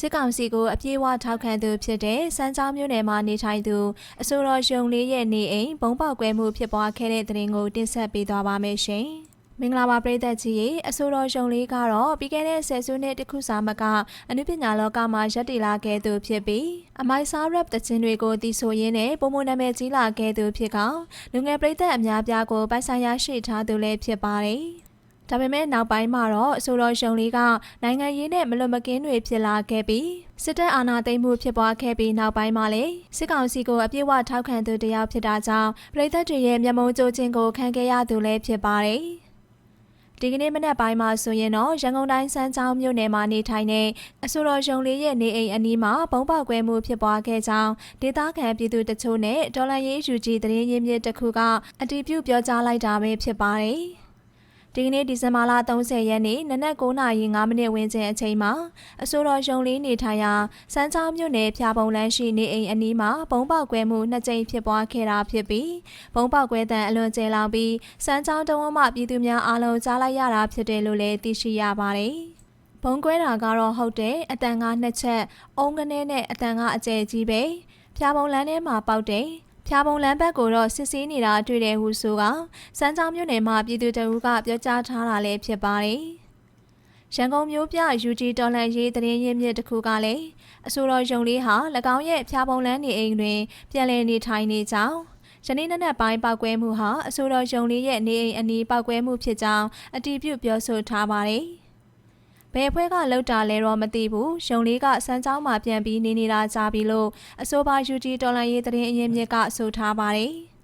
စစ်ကောင်စီကိုအပြေးအဝထောက်ခံသူဖြစ်တဲ့စမ်းချောင်းမြို့နယ်မှာနေထိုင်သူအဆိုတော်ယုံလေးရဲ့နေအိမ်ဘုံပေါက်ကွဲမှုဖြစ်ပွားခဲ့တဲ့တဲ့ရင်ကိုတင်ဆက်ပေးသွားပါမယ်ရှင်။မင်္ဂလာပါပရိသတ်ကြီးရေအဆိုတော်ယုံလေးကတော့ပြီးခဲ့တဲ့ဆယ်စုနှစ်တခုစာမကအနုပညာလောကမှာရပ်တည်လာခဲ့သူဖြစ်ပြီးအမိုက်စား rap တခြင်းတွေကိုတီးဆိုရင်းနဲ့ပုံမနာမည်ကြီးလာခဲ့သူဖြစ်ကလူငယ်ပရိသတ်အများပြားကိုပိုက်ဆိုင်ရရှိထားသူလည်းဖြစ်ပါတယ်။ ဒါပေမဲ့နောက်ပိုင်းမှာတော့အဆိုတော်ရှုံလေးကနိုင်ငံရေးနဲ့မလွတ်မကင်းတွေဖြစ်လာခဲ့ပြီးစစ်တပ်အာဏာသိမ်းမှုဖြစ်ပွားခဲ့ပြီးနောက်ပိုင်းမှာလေစစ်ကောင်စီကိုအပြည့်အဝထောက်ခံသူတယောက်ဖြစ်တာကြောင့်ပြည်သက်တွေရဲ့မျက်မှောင်ကြိုးခြင်းကိုခံခဲ့ရသူလည်းဖြစ်ပါတယ်။ဒီကနေ့မနက်ပိုင်းမှာဆိုရင်တော့ရန်ကုန်တိုင်းစမ်းချောင်းမြို့နယ်မှာနေထိုင်တဲ့အဆိုတော်ရှုံလေးရဲ့နေအိမ်အနီးမှာဘုံပေါက်ကွဲမှုဖြစ်ပွားခဲ့ကြောင်းဒေသခံပြည်သူတချို့နဲ့ဒေါ်လာရေးယူကြီးသတင်းရင်းမြစ်တစ်ခုကအတည်ပြုပြောကြားလိုက်တာပဲဖြစ်ပါတယ်။ ဒီကနေ့ဒီဇင်ဘာလ30ရက်နေ့နနက်9:05မိနစ်ဝန်းကျင်အချိန်မှာအဆိုတော်ရုံလေးနေထိုင်ရာစမ်းချောင်းမြို့နယ်ဖျာပုံလန်းရှိနေအိမ်အနီးမှာဘုံပေါက်ကွဲမှုနှစ်ကြိမ်ဖြစ်ပွားခဲ့တာဖြစ်ပြီးဘုံပေါက်ကွဲတဲ့အလွန်ကျဲလောင်ပြီးစမ်းချောင်းတဝန်းမှပြည်သူများအားလုံးကြားလိုက်ရတာဖြစ်တယ်လို့လည်းသိရှိရပါတယ်။ဘုံကွဲတာကတော့ဟုတ်တယ်အတန်ကနှစ်ချက်အုံကနေနဲ့အတန်ကအကျယ်ကြီးပဲဖျာပုံလန်းထဲမှာပေါက်တယ် ဖျာပုံလမ်းဘက်ကိုတော့စစ်ဆေးနေတာတွေ့တယ်ဟုဆိုကစမ်းချောင်းမြို့နယ်မှာပြည်သူတအူးကပြောကြားထားတာလည်းဖြစ်ပါတယ်။ရန်ကုန်မြို့ပြ UG တော်လန်ရေးတရင်ရင်းမြစ်တစ်ခုကလည်းအဆိုတော်ယုံလေးဟာ၎င်းရဲ့ဖျာပုံလန်းနေအိမ်တွင်ပြန်လည်နေထိုင်နေကြောင်းယနေ့နက်နက်ပိုင်းပောက်ကွဲမှုဟာအဆိုတော်ယုံလေးရဲ့နေအိမ်အနီးပောက်ကွဲမှုဖြစ်ကြောင်းအတည်ပြုပြောဆိုထားပါတယ်။ ဘယ်ဖွဲ့ကလောက်တာလဲတော့မသိဘူး။ရုံလေးကစမ်းချောင်းမှာပြန်ပြီးနေနေတာကြပြီလို့အဆိုပါ UG တော်လန်ရေးတရင်အရင်မြစ်ကဆိုထားပါတယ်။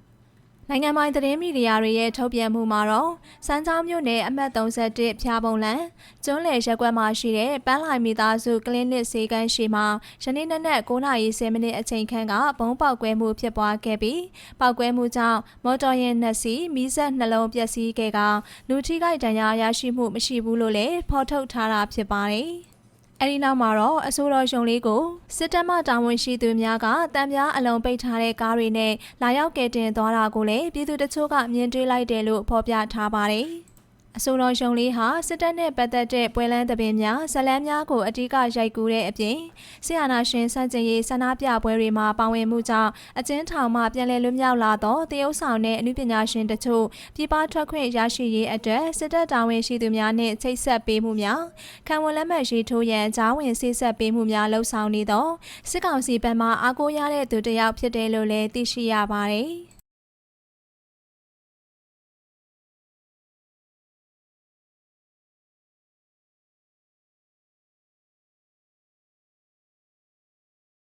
နိုင်ငံပိုင်သတင်းမီဒီယာတွေရဲ့ထုတ်ပြန်မှုမှာတော့စမ်းချောင်းမြို့နယ်အမှတ်31ဖျားပုံလန်ကျွန်းလယ်ရက်ကွက်မှာရှိတဲ့ပန်းလိုင်မိသားစုကလင်းနစ်ဆေးကန်းရှိမှာယနေ့နက်နက်9:30မိနစ်အချိန်ခန့်ကဘုံပေါက်ကွဲမှုဖြစ်ပွားခဲ့ပြီးပေါက်ကွဲမှုကြောင့်မော်တော်ယာဉ်နှစ်စီးမီးစက်နှလုံးပျက်စီးခဲ့ကလူထိခိုက်ဒဏ်ရာရရှိမှုမရှိဘူးလို့လည်းဖော်ထုတ်ထားတာဖြစ်ပါတယ်။ အဲဒီနောက်မှာတော့အဆိုတော်ရုံလေးကိုစစ်တပ်မှတာဝန်ရှိသူများကတံပြားအလုံးပိတ်ထားတဲ့ကားတွေနဲ့လာရောက်ကယ်တင်သွားတာကိုလည်းပြည်သူတချို့ကမြင်တွေ့လိုက်တယ်လို့ဖော်ပြထားပါတယ်။ အဆိုတော်ရုံလေးဟာစစ်တပ်နဲ့ပတ်သက်တဲ့ပွဲလန်းသဘင်များဇလန်းများကိုအ धिक ရိုက်ကူးတဲ့အပြင်ဆီယနာရှင်စန့်ကျင်ရေးဆန္ဒပြပွဲတွေမှာပါဝင်မှုကြောင့်အကျဉ်းထောင်မှပြန်လည်လွတ်မြောက်လာသောတရုတ်ဆောင်နဲ့အမှုပညာရှင်တချို့ပြည်ပထွက်ခွင့်ရရှိရေးအတွက်စစ်တပ်တာဝန်ရှိသူများနဲ့ချိတ်ဆက်ပေးမှုများခံဝန်လက်မှတ်ရေးထိုးရန်ကြားဝင်ဆေးဆက်ပေးမှုများလှုံ့ဆော်နေသောစစ်ကောင်စီဘက်မှအားကိုးရတဲ့သူတစ်ယောက်ဖြစ်တယ်လို့လည်းသိရှိရပါတယ်။